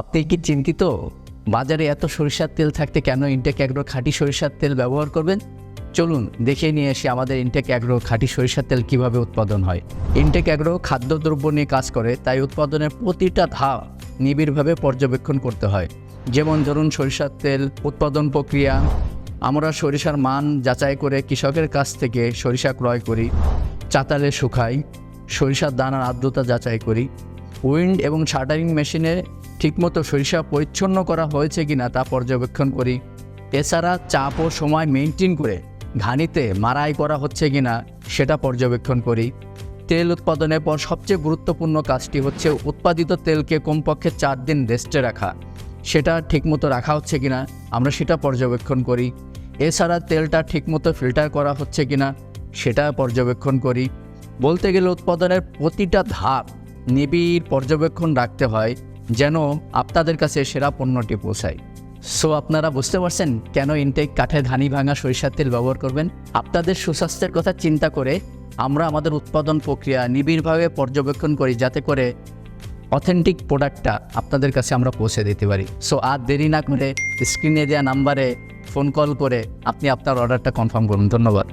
আপনি কি চিন্তিত? বাজারে এত সরিষার তেল থাকতে কেন ইনটেক অ্যাগ্রো খাঁটি সরিষার তেল ব্যবহার করবেন? চলুন দেখে নিয়ে এসে আমাদের ইনটেক অ্যাগ্রো খাঁটি সরিষার তেল কীভাবে উৎপাদন হয়। ইনটেক অ্যাগ্রো খাদ্যদ্রব্য নিয়ে কাজ করে, তাই উৎপাদনের প্রতিটা ধাপ নিবিড়ভাবে পর্যবেক্ষণ করতে হয়। যেমন ধরুন সরিষার তেল উৎপাদন প্রক্রিয়া, আমরা সরিষার মান যাচাই করে কৃষকের কাছ থেকে সরিষা ক্রয় করি, চাতালে শুকাই, সরিষার দানার আর্দ্রতা যাচাই করি উইন্ড এবং শাটারিং মেশিনে ঠিকমতো সরিষা পরিচ্ছন্ন করা হয়েছে কিনা তা পর্যবেক্ষণ করি। এছাড়া চাপ ও সময় মেনটেন করে ঘানিতে মারাই করা হচ্ছে কিনা সেটা পর্যবেক্ষণ করি। তেল উৎপাদনের পর সবচেয়ে গুরুত্বপূর্ণ কাজটি হচ্ছে উৎপাদিত তেলকে কমপক্ষে চার দিন রেস্টে রাখা। সেটা ঠিকমতো রাখা হচ্ছে কিনা আমরা সেটা পর্যবেক্ষণ করি। এছাড়া তেলটা ঠিকমতো ফিল্টার করা হচ্ছে কিনা সেটা পর্যবেক্ষণ করি। বলতে গেলে উৎপাদনের প্রতিটা ধাপ নিবিড় পর্যবেক্ষণ রাখতে হয় যেন আপনাদের কাছে সেরা পণ্যটি পৌঁছায়। সো আপনারা বুঝতে পারছেন কেন ইনটেক কাঠে ধানি ভাঙা সরিষার তেল ব্যবহার করবেন? আপনাদের সুস্বাস্থ্যের কথা চিন্তা করে আমরা আমাদের উৎপাদন প্রক্রিয়া নিবিড়ভাবে পর্যবেক্ষণ করি যাতে করে অথেন্টিক প্রোডাক্টটা আপনাদের কাছে আমরা পৌঁছে দিতে পারি। সো আর দেরি না করে স্ক্রিনে দেওয়া নাম্বারে ফোন কল করে আপনি আপনার অর্ডারটা কনফার্ম করুন। ধন্যবাদ।